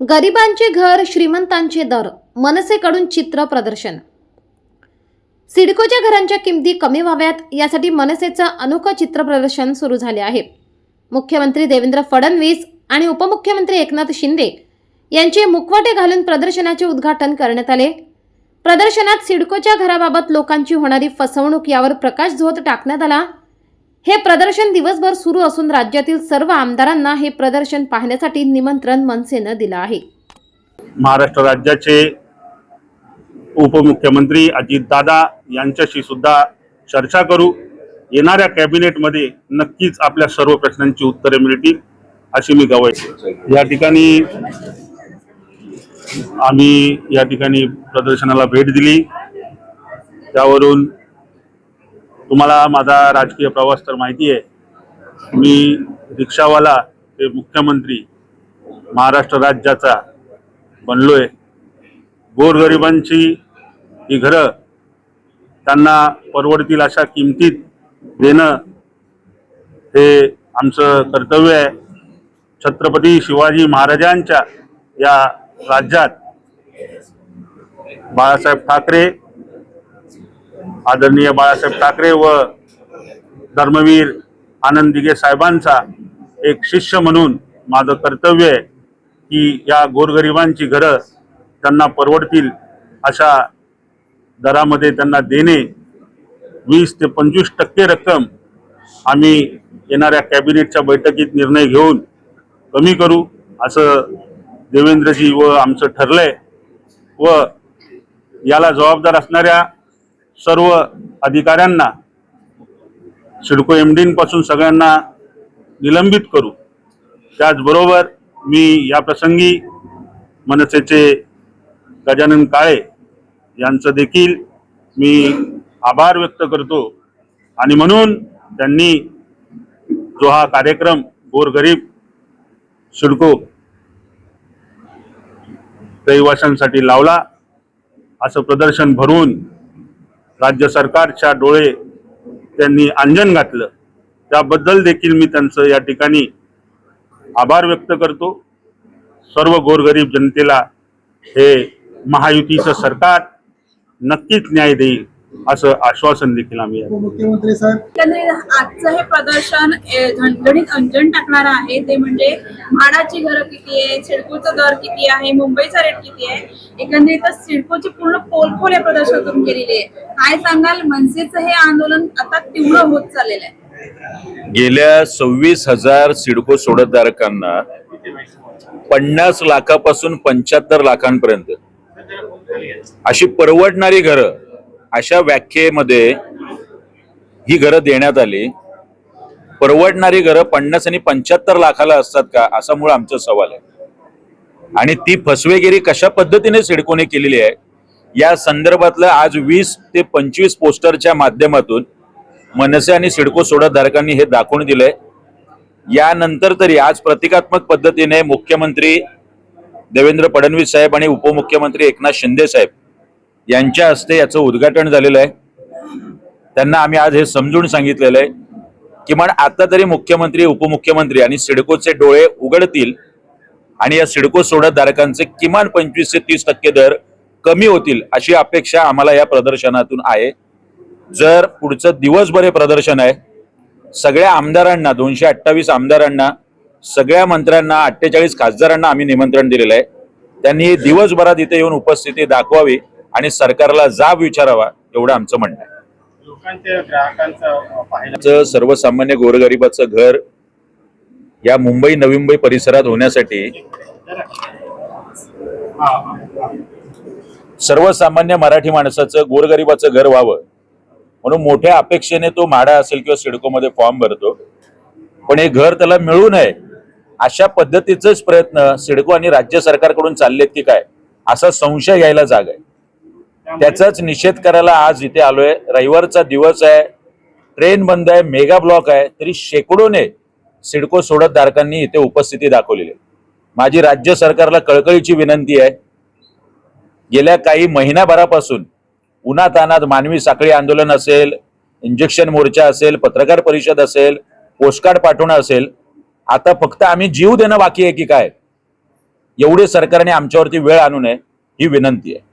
गरिबांचे घर श्रीमंतांचे दर मनसेकडून चित्र प्रदर्शन. सिडकोच्या घरांच्या किमती कमी व्हाव्यात यासाठी मनसेचं अनोखं चित्र प्रदर्शन सुरू झाले आहे. मुख्यमंत्री देवेंद्र फडणवीस आणि उपमुख्यमंत्री एकनाथ शिंदे यांचे मुखवटे घालून प्रदर्शनाचे उद्घाटन करण्यात आले. प्रदर्शनात सिडकोच्या घराबाबत लोकांची होणारी फसवणूक यावर प्रकाश झोत टाकण्यात आला. हे प्रदर्शन दिवसभर सुरू असून राज्यातील सर्व आमदारांना हे प्रदर्शन पाहण्यासाठी निमंत्रण मनसेनं दिलं आहे. महाराष्ट्र राज्याचे उपमुख्यमंत्री अजितदादा यांच्याशी सुद्धा चर्चा करू. येणाऱ्या कॅबिनेटमध्ये नक्कीच आपल्या सर्व प्रश्नांची उत्तरे मिळतील अशी मी गवाही या ठिकाणी आम्ही या ठिकाणी प्रदर्शनाला भेट दिली. त्यावरून तुम्हाला माझा राजकीय प्रवास तर माहिती आहे. मी रिक्षावाला ते मुख्यमंत्री महाराष्ट्र राज्याचा बनलो आहे गोरगरिबांची ही घरं त्यांना परवडतील अशा किमतीत देणं हे आमचं कर्तव्य आहे. छत्रपती शिवाजी महाराजांच्या या राज्यात बाळासाहेब ठाकरे आदरणीय बाळासाहेब ठाकरे व धर्मवीर आनंद दिघे साहेबांचा एक शिष्य म्हणून माझं कर्तव्य आहे की या गोरगरिबांची घरं त्यांना परवडतील अशा दरामध्ये त्यांना देणे. वीस ते पंचवीस टक्के रक्कम आम्ही येणाऱ्या कॅबिनेटच्या बैठकीत निर्णय घेऊन कमी करू असं देवेंद्रजी व आमचं ठरलंय व याला जबाबदार असणाऱ्या सर्व अधिकाऱ्यांना सिडको एम सगळ्यांना निलंबित करू. त्याचबरोबर मी या प्रसंगी मनसेचे गजानन काळे यांचं देखील मी आभार व्यक्त करतो. आणि म्हणून त्यांनी जो हा कार्यक्रम गोरगरीब सिडको रहिवाशांसाठी लावला असं प्रदर्शन भरून राज्य सरकारच्या डोळे त्यांनी अंजन घातलं. त्याबद्दल देखील मी त्यांचं या ठिकाणी आभार व्यक्त करतो. सर्व गोरगरीब जनतेला हे महायुतीचं सरकार नक्कीच न्याय देईल. असं आश्वासन देखील आम्ही या उपमुख्यमंत्री साहेब? एकंदरीत आजचं हे प्रदर्शन ए, झणझणीत अंजन टाकणार आहे. ते म्हणजे म्हाडाची घरं किती आहे सिडकोचा दर किती आहे मुंबईचा रेट किती आहे? एकंदरीत सिडकोची पूर्ण पोलखोल या प्रदर्शनातून केलेली आहे. काय सांगाल? मनसेचं हे आंदोलन आता तीव्र होत चाललेलं आहे. गेल्या सव्वीस हजार सिडको सोडतधारकांना पन्नास लाखापासून पंच्याहत्तर लाखांपर्यंत अशी परवडणारी घरं अशा व्याख्येमध्ये ही घरं देण्यात आली. परवडणारी घरं पन्नास आणि पंच्याहत्तर लाखाला असतात का? असा मूळ आमचा सवाल आहे. आणि ती फसवेगिरी कशा पद्धतीने सिडकोने केलेली आहे? या संदर्भातलं आज वीस ते पंचवीस पोस्टरच्या माध्यमातून मनसे आणि सिडको सोडतधारकांनी हे दाखवून दिलंय. यानंतर तरी आज प्रतिकात्मक पद्धतीने मुख्यमंत्री देवेंद्र फडणवीस साहेब आणि उपमुख्यमंत्री एकनाथ शिंदे साहेब यांच्या हस्ते याचं उद्घाटन झालेलं आहे. त्यांना आम्ही आज हे समजून सांगितलेलं आहे किमान आता तरी मुख्यमंत्री उपमुख्यमंत्री आणि सिडकोचे डोळे उघडतील आणि या सिडको सोडतधारकांचे किमान पंचवीस ते तीस टक्के दर कमी होतील अशी अपेक्षा आम्हाला या प्रदर्शनातून आहे. जर पुढचं दिवसभर हे प्रदर्शन आहे सगळ्या आमदारांना दोनशे अठ्ठावीस आमदारांना सगळ्या मंत्र्यांना अठ्ठेचाळीस खासदारांना आम्ही निमंत्रण दिलेलं आहे. त्यांनी दिवसभरात इथे येऊन उपस्थिती दाखवावी. आणि सरकारला जाब विचारावा एवढं आमचं म्हणणं आहे. ग्राहकांचं सर्वसामान्य गोरगरिबाचं घर या मुंबई नवी मुंबई परिसरात होण्यासाठी सर्वसामान्य मराठी माणसाचं गोरगरिबाचं घर व्हावं. म्हणून मोठ्या अपेक्षेने तो माडा असेल किंवा सिडकोमध्ये फॉर्म भरतो. पण हे घर त्याला मिळू नये अशा पद्धतीचेच प्रयत्न सिडको आणि राज्य सरकारकडून चाललेत की काय? असा संशय यायला जाग आहे. त्याचाच निषेध करायला आज इथे आलोय. रविवारचा दिवस आहे. ट्रेन बंद आहे. मेगा ब्लॉक आहे. तरी शेकडोने सिडको सोडत धारकांनी इथे उपस्थिती दाखवलेली आहे. माझी राज्य सरकारला कळकळीची विनंती आहे. गेल्या काही महिन्याभरापासून उन्हातानात मानवी साखळी आंदोलन असेल इंजेक्शन मोर्चा असेल पत्रकार परिषद असेल पोस्टकार्ड पाठवणं असेल आता फक्त आम्ही जीव देणं बाकी आहे की काय? एवढे सरकारने आमच्यावरती वेळ आणू नये ही विनंती आहे.